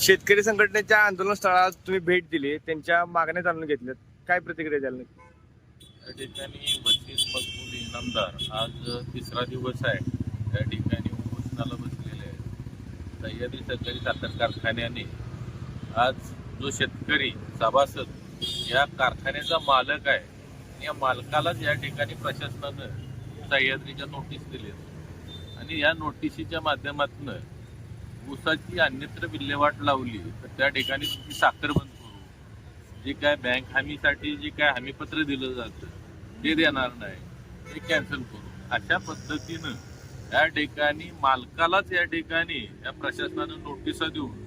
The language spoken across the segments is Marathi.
शेतकरी संघटनेच्या आंदोलन स्थळात तुम्ही भेट दिली त्यांच्या मागण्या जाणून घेतल्यात. काय प्रतिक्रिया द्याल नक्की? त्या ठिकाणी वकील मकबूल इनामदार आज तिसरा दिवस आहे. त्या ठिकाणी उपोषणाला बसलेले आहेत. सह्याद्री सहकारी साखर कारखान्याने आज जो शेतकरी सभासद या कारखान्याचा मालक आहे या मालकालाच या ठिकाणी प्रशासनानं सह्याद्रीच्या नोटीस दिल्या आणि या नोटिशीच्या माध्यमातून ऊसाची अन्यत्र विल्हेवाट लावली तर त्या ठिकाणी तुमची साखर बंद करू. जे काय बँक हमीसाठी जे काय हमीपत्र दिलं जातं ते देणार नाही. ते कॅन्सल करू. अशा पद्धतीनं या ठिकाणी मालकालाच या ठिकाणी या प्रशासनानं नोटिसा देऊन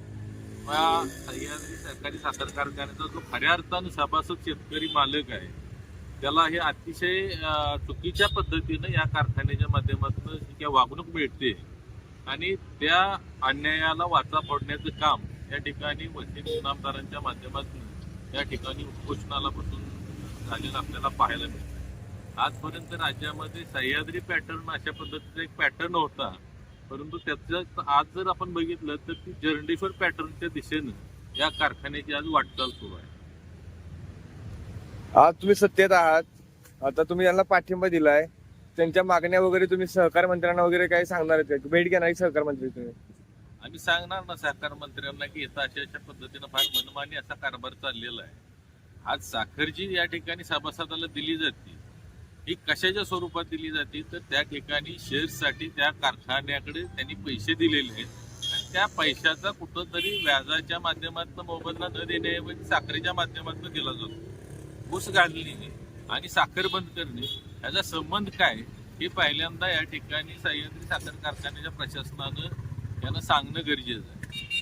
या सह्याद्री सरकारी साखर कारखान्याचा जो खऱ्या अर्थानं सभासद शेतकरी मालक आहे त्याला हे अतिशय चुकीच्या पद्धतीनं या कारखान्याच्या माध्यमातून जी काय वागणूक मिळते. आणि त्या अन्यायाला वाचा फोडण्याचं काम या ठिकाणी वंचित इनामदारांच्या माध्यमातून या ठिकाणी उपोषणाला बसून झालेलं आपल्याला पाहायला मिळतं आजपर्यंत राज्यामध्ये सह्याद्री पॅटर्न अशा पद्धतीचा एक पॅटर्न होता. परंतु त्याचं आज जर आपण बघितलं तर ती जर्ंडेश्वर पॅटर्नच्या दिशेनं या कारखान्याची आज वाटचाल सुरू आहे. आज तुम्ही सत्तेत आहात. आता तुम्ही यांना पाठिंबा दिलाय. त्यांच्या मागण्या वगैरे तुम्ही सहकार मंत्र्यांना वगैरे काही सांगणार आहेत का? भेट घेणार सहकार मंत्री तुम्ही? आम्ही सांगणार ना सहकार मंत्र्यांना की इथं अशा अशा पद्धतीनं फार मनमानी असा कारभार चाललेला आहे. आज साखर जी या ठिकाणी सभासदाला दिली जाते. ही कशाच्या स्वरूपात दिली जाते? तर त्या ठिकाणी शेअर्ससाठी त्या कारखान्याकडे त्यांनी पैसे दिलेले आहेत. त्या पैशाचा कुठंतरी व्याजाच्या माध्यमातून मोबदला न देण्याऐवजी साखरेच्या माध्यमातून दिला जातो. ऊस घालणे. आणि साखर बंद करणे याचा संबंध काय? हे पहिल्यांदा या ठिकाणी सह्याद्री साखर कारखान्याच्या प्रशासनानं यांना सांगणं गरजेचं आहे.